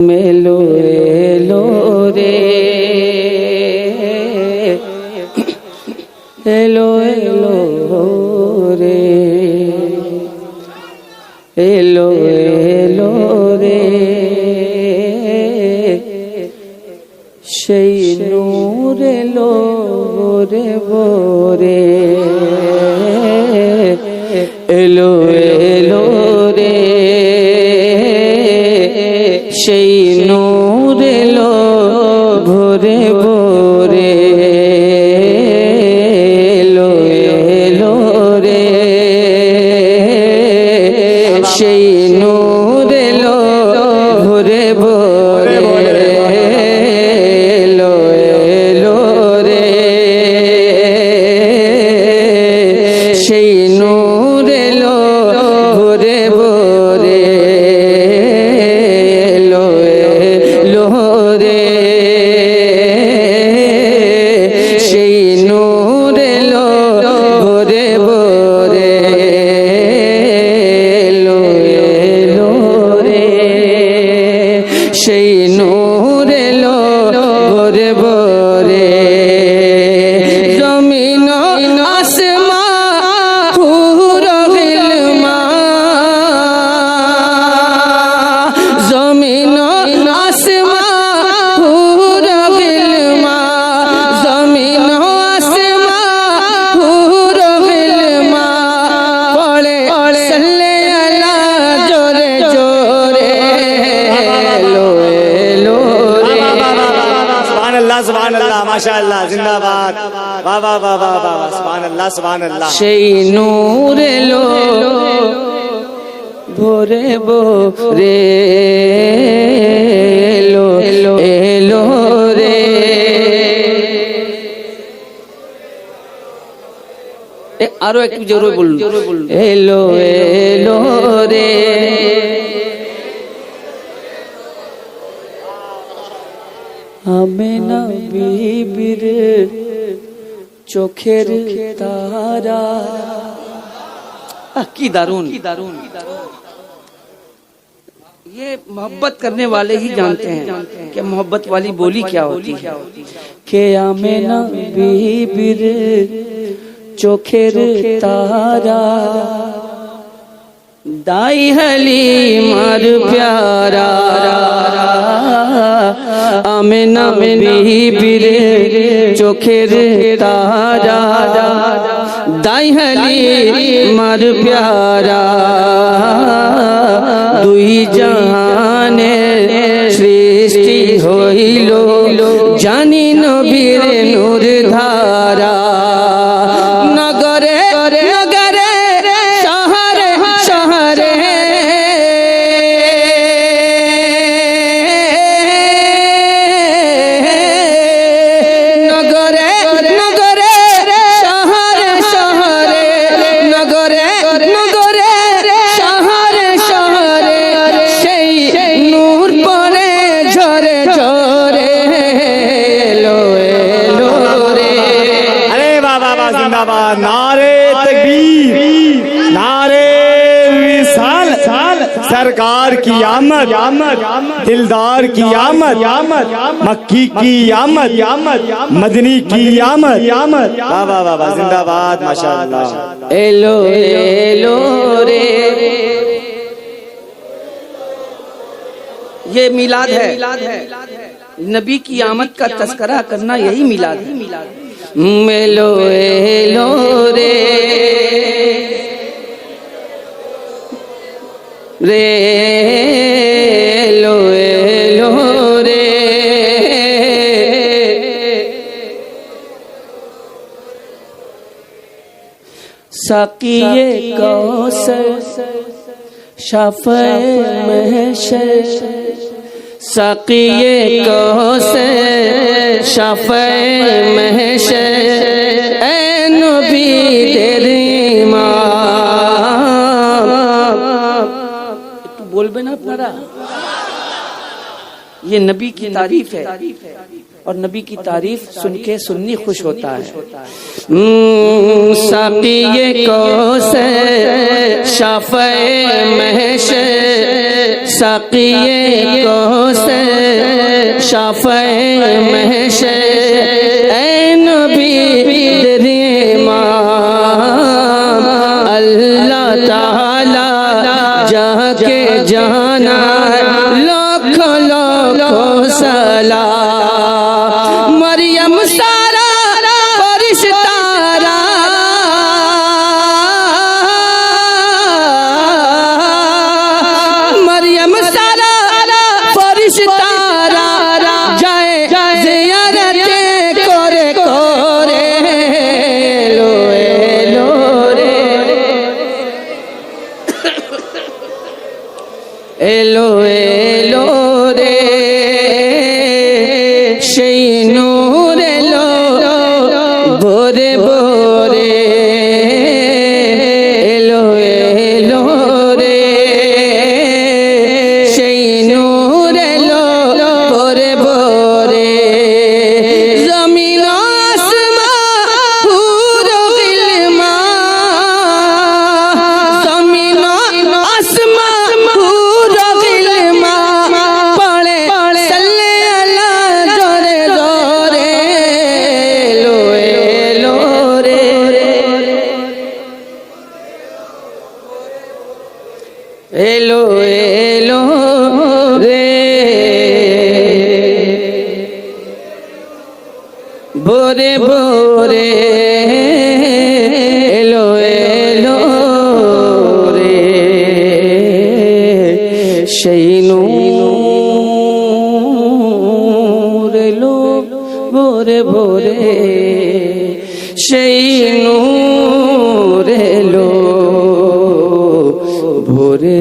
মেলো এলো সেই নূর এলো ভোরে ভোরে এলো এলো রে। সেই নূর এলো ভোরে ভোরে এলো এলো রে। সেই সেই নূর লো ভোরে ভোরে এলো এলো এলো রে আরও একটু জোরে বলুন। এলো এলো রে। ہمیں نبی بر چوکھر تارا کی دارون۔ یہ محبت کرنے والے ہی جانتے ہیں کہ محبت والی بولی کیا ہوتی ہے۔ کہ ہمیں نبی بر چوکھر تارا دائی حلی مار پیارا۔ আমে বিরে চোখের দাই হালিমার প্যারা। দুই জাহানে সৃষ্টি হইল জানি নবীর নূর ধারা। مرحبا نعرے تکبیر نعرے وصال، سرکار کی آمد، دلدار کی آمد، مکی کی آمد، مدنی کی آمد۔ بابا بابا زندہ باد، ماشاءاللہ۔ ایلو ایلو رے۔ یہ میلاد ہے۔ نبی کی آمد کا تذکرہ کرنا یہی میلاد ہے۔ মেলো এলো রে। রে এলো এলো রে। সাকিয়ে কৌশল শফ মহেশ মহশর সাকিয়ে কৌসর শাফে মহশর এ নবী তেরি একটু বলবেন আপনারা? یہ نبی کی تعریف ہے۔ اور نبی کی تعریف سن کے سننی خوش ہوتا ہے۔ ساقی شاف سے شافع محش ساقی کو سے شافع محش এলো এলো রে। সেই নূর এলো ভোরে ভোরে এলো এলো রে। ভোরে ভোরে এলো এলো রে। সেই নূর এলো ভোরে ভোরে। সেই নূর রে